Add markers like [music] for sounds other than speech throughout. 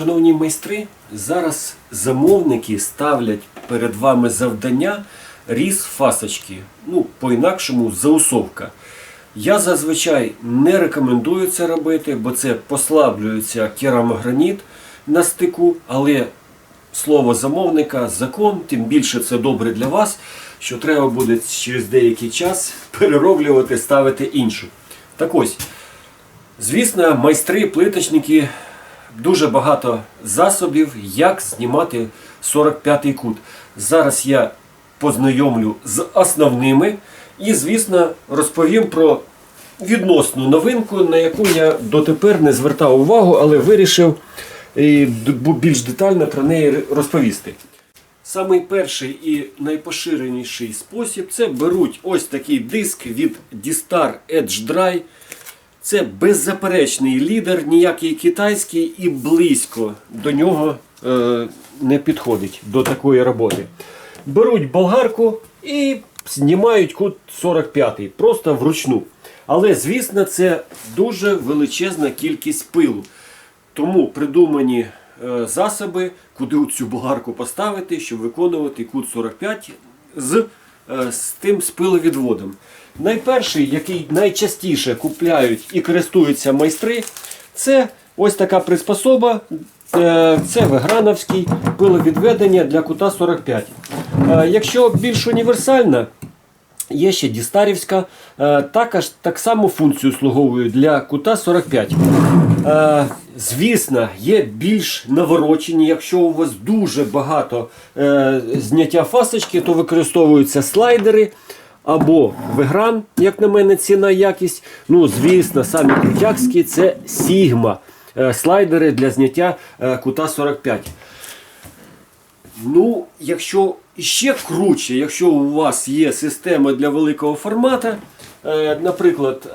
Шановні майстри, зараз замовники ставлять перед вами завдання різ фасочки. Ну, по-інакшому заусовка. Я зазвичай не рекомендую це робити, бо це послаблюється керамограніт на стику, але слово замовника, закон, тим більше це добре для вас, що треба буде через деякий час перероблювати, ставити іншу. Так ось, звісно, майстри, плиточники дуже багато засобів, як знімати 45-й кут. Зараз я познайомлю з основними і, звісно, розповім про відносну новинку, на яку я дотепер не звертав увагу, але вирішив бу- більш детально про неї розповісти. Самий перший і найпоширеніший спосіб це беруть ось такий диск від D-Star Edge Dry. Це беззаперечний лідер, ніякий китайський і близько до нього е, не підходить до такої роботи. Беруть болгарку і знімають кут 45 просто вручну. Але, звісно, це дуже величезна кількість пилу. Тому придумані е, засоби, куди цю болгарку поставити, щоб виконувати кут 45 з, е, з тим спиловідводом. Найперший, який найчастіше купляють і користуються майстри, це ось така приспособа. Е, Це веграновський пиловідведення для кута 45. Е, Якщо більш універсальна, Є ще Дістарівська, е, також так само функцію слуговує для кута 45. Е, Звісно, є більш наворочені. Якщо у вас дуже багато зняття фасочки, то використовуються слайдери або вегран, як на мене, ціна якість. Ну, звісно, самі крутяцькі це Sigma. е, Слайдери для зняття е, кута 45. Ну, якщо ще круче, якщо у вас є система для великого формата, е, наприклад,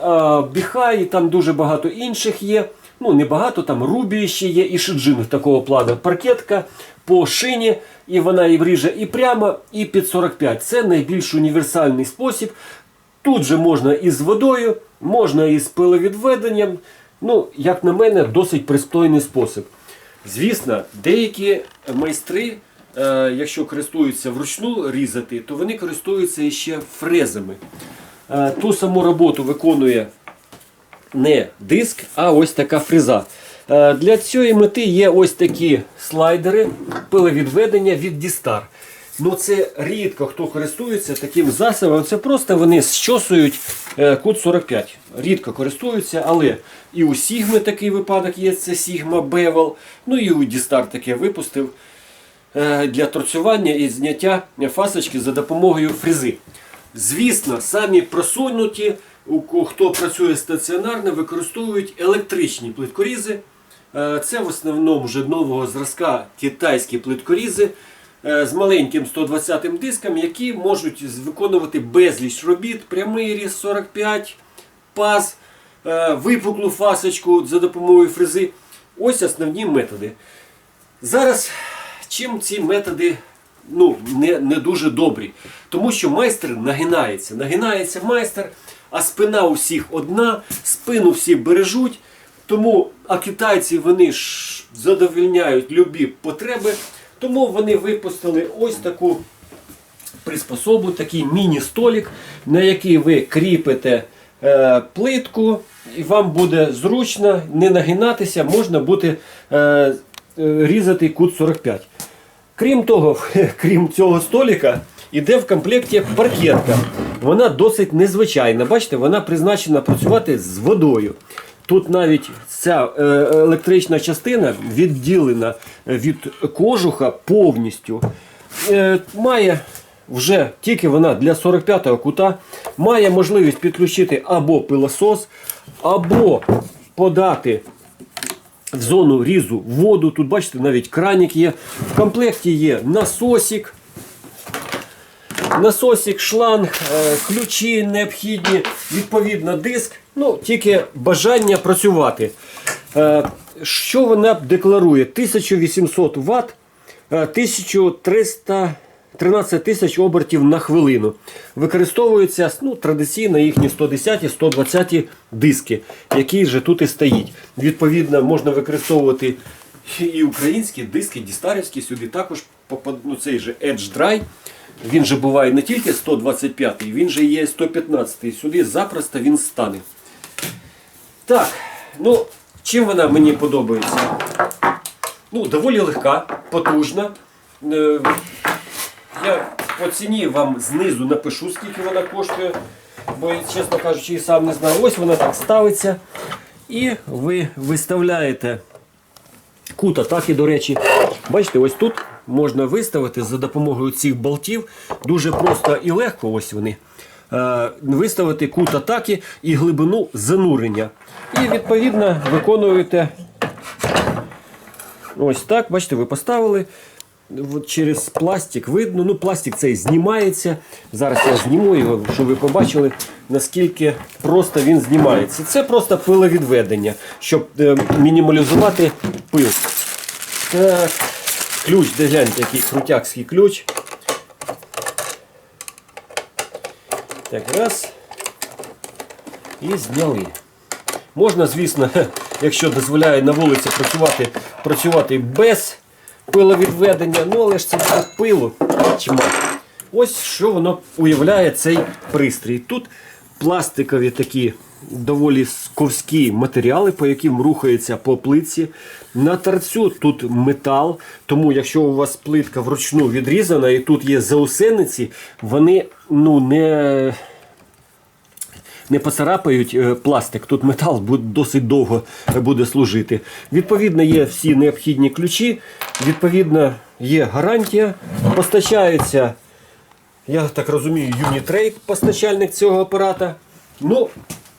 Біхай, і там дуже багато інших є. Ну, не багато, там Рубі ще є, і Шиджин такого плану. Паркетка по шині, і вона і вріже і прямо, і під 45. Це найбільш універсальний спосіб. Тут же можна і з водою, можна і з пиловідведенням. Ну, як на мене, досить пристойний спосіб. Звісно, деякі майстри, е, якщо користуються вручну різати, то вони користуються іще фрезами. Е, ту саму роботу виконує не диск, а ось така фреза. Е, Для цієї мети є ось такі слайдери пиловідведення від Дістар. Ну це рідко хто користується таким засобом. Це просто вони щосують е, кут 45. Рідко користуються, але і у Sigma такий випадок є, це Sigma Bevel. Ну і у Дістар таке випустив е, для торцювання і зняття фасочки за допомогою фрези. Звісно, самі просунуті, хто працює стаціонарно, використовують електричні плиткорізи. Е, Це в основному вже нового зразка китайські плиткорізи е, з маленьким 120 диском, які можуть виконувати безліч робіт, прямий різ 45, паз, е, випуклу фасочку за допомогою фрези. Ось основні методи. Зараз чим ці методи ну, не, не дуже добрі? Тому що майстер нагинається. Нагинається майстер, а спина у всіх одна, спину всі бережуть. Тому, а китайці вони ж задовільняють любі потреби. Тому вони випустили ось таку приспособу, такий міні-столік, на який ви кріпите е, плитку, і вам буде зручно не нагинатися, можна буде е, е, різати кут 45. Крім того, [laughs] крім цього століка, іде в комплекті паркетка. Вона досить незвичайна. Бачите, вона призначена працювати з водою. Тут навіть ця е, електрична частина відділена від кожуха повністю. Е, має вже тільки вона для 45-го кута, має можливість підключити або пилосос, або подати в зону різу воду. Тут бачите, навіть кранік є. В комплекті є насосик. Насосик, шланг, е, ключі необхідні, відповідно диск. Ну, тільки бажання працювати. Е, Що вона декларує? 1800 Вт, е, 1300 13 тисяч обертів на хвилину. Використовуються ну, традиційно їхні 110-120 диски, які вже тут і стоїть. Відповідно, можна використовувати І українські диски, дістарівські сюди також ну, цей же Edge Dry. Він же буває не тільки 125, він же є 115. Сюди запросто він стане. Так, ну, чим вона мені подобається? Ну, доволі легка, потужна. Е, Я по ціні вам знизу напишу, скільки вона коштує, бо, чесно кажучи, і сам не знаю. Ось вона так ставиться. І ви виставляєте кут атаки, до речі. Бачите, ось тут можна виставити за допомогою цих болтів. Дуже просто і легко, ось вони. Е, Виставити кут атаки і глибину занурення. І відповідно виконуєте ось так. Бачите, ви поставили. Через пластик видно. Ну, пластик цей знімається. Зараз я зніму його, щоб ви побачили, наскільки просто він знімається. Це просто пиловідведення, щоб е, мінімалізувати пил. Так, ключ, де гляньте, який крутякський ключ. Так, раз. І зняли. Можна, звісно, [laughs] якщо дозволяє на вулиці працювати, працювати без пиловідведення, ну але ж це буде чимало. Ось що воно уявляє цей пристрій. Тут пластикові такі доволі сковські матеріали, по яким рухається по плитці. На торцю тут метал, тому якщо у вас плитка вручну відрізана і тут є заусениці, вони ну, не не поцарапають е, пластик. Тут метал досить довго буде служити. Відповідно, є всі необхідні ключі, відповідно, є гарантія. Постачається, я так розумію, Unitrade, постачальник цього апарата. Ну,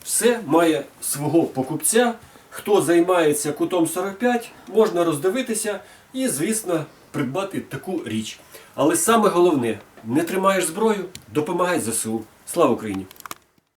все має свого покупця. Хто займається кутом 45, можна роздивитися і, звісно, придбати таку річ. Але саме головне, не тримаєш зброю, допомагай ЗСУ. Слава Україні!